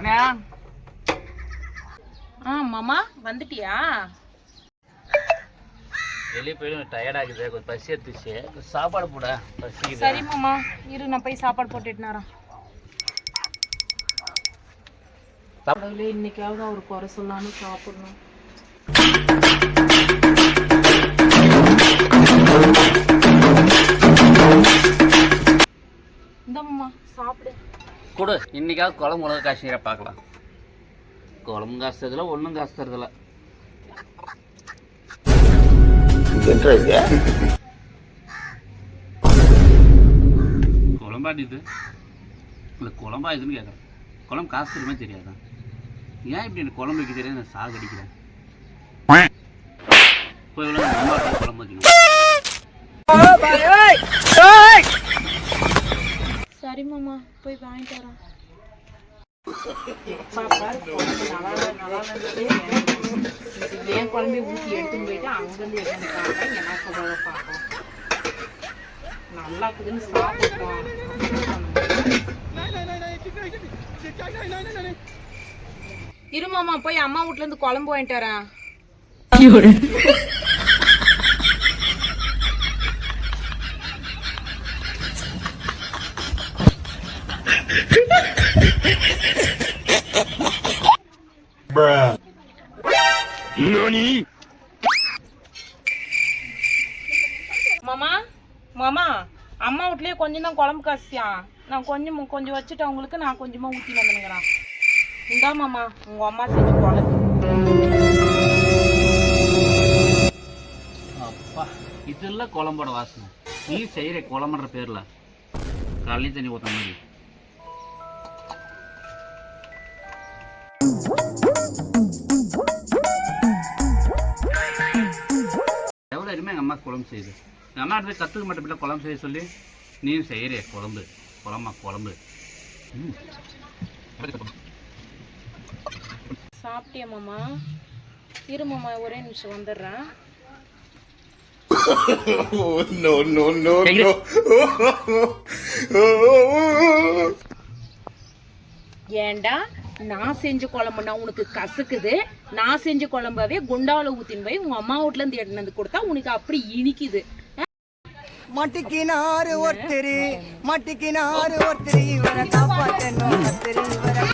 சரண்யா ஆ மாமா வந்துட்டியா? வெளியே போயிடும் டயர்டாகுது கொஞ்சம் பசி எடுத்துச்சு. சாப்பாடு போட பசிக்குது. சரி மாமா இரு நான் போய் சாப்பாடு போட்டுட்டு வரேன். கடவுளே இன்னைக்காவது அவர் குறை சொல்லான்னு சாப்பிடணும். இந்த மாமா சாப்பிடு. கொடு. இன்னைக்காவது குழம்பு உலக காஷ்மீரை பார்க்கலாம். குழம்பு காசுறதுல ஒன்றும் காசுறதுல குழம்பாடி இது? இல்லை குழம்பா இதுன்னு கேட்குறேன் குழம்பு காசு தருமே தெரியாதா? ஏன் இப்படி எனக்கு குழம்பு வைக்க தெரியாது? நான் சாக அடிக்கிறேன் போய் குழம்பு வைக்கணும் சரி மாமா. போய் வாங்கிட்டு வரேன் பாப்பா, குழம்பு ஊற்றி எடுத்துன்னு போயிட்டு அங்கேருந்து எடுத்துட்டாங்க என்ன சொல்கிறத பார்க்கலாம் நல்லா இருக்குதுன்னு சாப்பிட்டோம் இரு மாமா போய் அம்மா வீட்ல இருந்து குழம்பு வாங்கிட்டு வரேன். மாமா மாமா அம்மா வீட்லயே கொஞ்சம் தான் குழம்பு காசியா நான் கொஞ்சம் கொஞ்சம் வச்சுட்டு அவங்களுக்கு நான் கொஞ்சமா ஊற்றி வந்துனுங்கிறேன் இந்தா மாமா உங்க அம்மா செஞ்ச குழம்பு. அப்பா இதெல்லாம் குழம்போட வாசனை. நீ செய்கிற குழம்புன்ற பேரில். காலையும் தண்ணி ஊற்ற மாதிரி. எவ்வளோ அருமையாக எங்கள் அம்மா குழம்பு செய்யுது? எங்கள் அம்மா எடுத்து கற்றுக்க மாட்டேன் குழம்பு செய்ய சொல்லி. நீயும் செய்கிறே குழம்பு. குழம்பா குழம்பு. சாப்பிட்டியா மாமா? இரு மாமா ஒரே நிமிஷம் வந்துடுறேன். ஏன்டா நான் செஞ்ச குழம்புனா உனக்கு கசக்குது. நான் செஞ்ச குழம்பாவே குண்டாவில் ஊத்தின்னு போய் உங்க அம்மா வீட்ல இருந்து எடுத்துன்னு வந்து கொடுத்தா உனக்கு அப்படி இனிக்குது. மட்டிக்கினாரு ஒருத்தரு மட்டிக்கினாரு ஒருத்தரு இவரை காப்பாத்தணும்